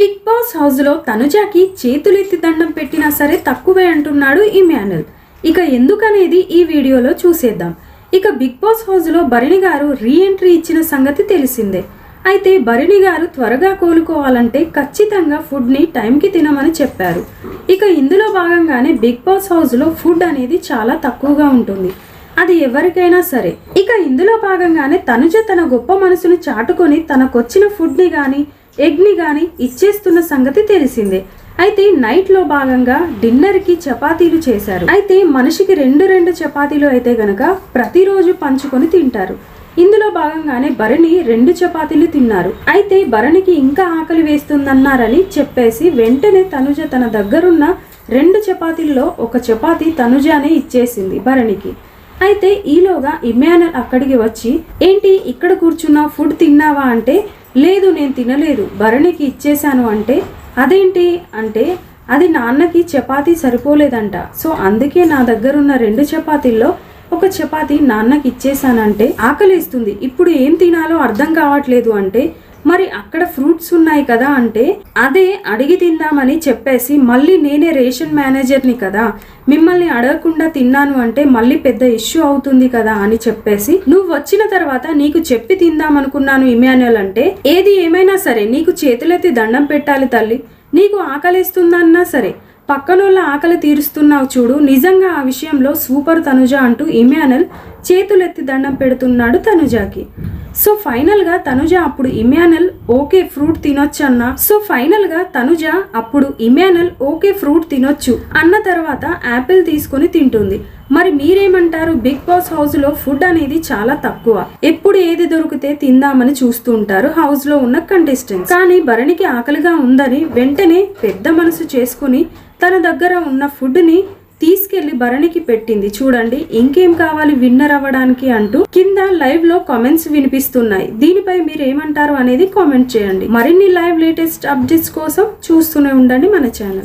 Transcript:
Big boss హౌస్లో తనుజాకి చేతులెత్తి దండం పెట్టినా సరే తక్కువే అంటున్నాడు ఈ మ్యానల్ ఇక ఎందుకనేది ఈ వీడియోలో చూసేద్దాం. ఇక బిగ్ బాస్ హౌస్లో భరణి గారు రీ ఎంట్రీ ఇచ్చిన సంగతి తెలిసిందే. అయితే భరణి గారు త్వరగా కోలుకోవాలంటే ఖచ్చితంగా ఫుడ్ని టైంకి తినమని చెప్పారు. ఇక ఇందులో భాగంగానే బిగ్ బాస్ హౌస్లో ఫుడ్ అనేది చాలా తక్కువగా ఉంటుంది. అది ఎవరికైనా సరే. ఇక ఇందులో భాగంగానే తనుజ తన గొప్ప మనసును చాటుకొని తనకొచ్చిన ఫుడ్ని కానీ ఎగ్ని కానీ ఇచ్చేస్తున్న సంగతి తెలిసిందే. అయితే నైట్లో భాగంగా డిన్నర్కి చపాతీలు చేశారు. అయితే మనిషికి రెండు రెండు చపాతీలు అయితే గనక ప్రతిరోజు పంచుకొని తింటారు. ఇందులో భాగంగానే భరణి రెండు చపాతీలు తిన్నారు. అయితే భరణికి ఇంకా ఆకలి వేస్తుందన్నారని చెప్పేసి వెంటనే తనుజ తన దగ్గరున్న రెండు చపాతీల్లో ఒక చపాతీ తనుజానే ఇచ్చేసింది భరణికి. అయితే ఈలోగా ఇమానుల్ అక్కడికి వచ్చి ఏంటి ఇక్కడ కూర్చున్నా ఫుడ్ తిన్నావా? అంటే లేదు నేను తినలేదు. భరణికి ఇచ్చేశాను అంటే అదేంటి? అంటే అది నాన్నకి చపాతీ సరిపోలేదంట. సో అందుకే నా దగ్గరున్న రెండు చపాతీల్లో ఒక చపాతీ నాన్నకి ఇచ్చేసానంటే ఆకలేస్తుంది. ఇప్పుడు ఏం తినాలో అర్థం కావట్లేదు అంటే మరి అక్కడ ఫ్రూట్స్ ఉన్నాయి కదా అంటే అదే అడిగి తిందామని చెప్పేసి మళ్ళీ నేనే రేషన్ మేనేజర్ని కదా. మిమ్మల్ని అడగకుండా తిన్నాను అంటే మళ్ళీ పెద్ద ఇష్యూ అవుతుంది కదా అని చెప్పేసి నువ్వు వచ్చిన తర్వాత నీకు చెప్పి తిందామనుకున్నాను ఇమాన్యుల్ అంటే ఏది ఏమైనా సరే నీకు చేతులెత్తి దండం పెట్టాలి తల్లి. నీకు ఆకలిస్తుందన్నా సరే పక్కనోళ్ళ ఆకలి తీరుస్తున్నావు చూడు. నిజంగా ఆ విషయంలో సూపర్ తనుజ అంటూ ఇమానల్ చేతులెత్తి దండం పెడుతున్నాడు తనుజాకి. సో ఫైనల్గా తనుజ అప్పుడు ఇమానల్ ఓకే ఫ్రూట్ తినొచ్చు అన్న. సో ఫైనల్గా తనుజ అప్పుడు ఇమానల్ ఓకే ఫ్రూట్ తినొచ్చు అన్న తర్వాత యాపిల్ తీసుకొని తింటుంది. మరి మీరేమంటారు? బిగ్ బాస్ హౌస్లో ఫుడ్ అనేది చాలా తక్కువ. ఎప్పుడు ఏది దొరికితే తిందామని చూస్తూ ఉంటారు హౌస్లో ఉన్న కంటెస్టెంట్స్ కానీ భరణికి ఆకలిగా ఉందని వెంటనే పెద్ద మనసు చేసుకుని తన దగ్గర ఉన్న ఫుడ్ని తీసుకెళ్ళి భరణికి పెట్టింది. చూడండి ఇంకేం కావాలి విన్నర్ అవ్వడానికి అంటూ కింద లైవ్లో కామెంట్స్ వినిపిస్తున్నాయి. దీనిపై మీరు ఏమంటారు అనేది కామెంట్ చేయండి. మరిన్ని లైవ్ లేటెస్ట్ అప్డేట్స్ కోసం చూస్తూనే ఉండండి మన ఛానల్.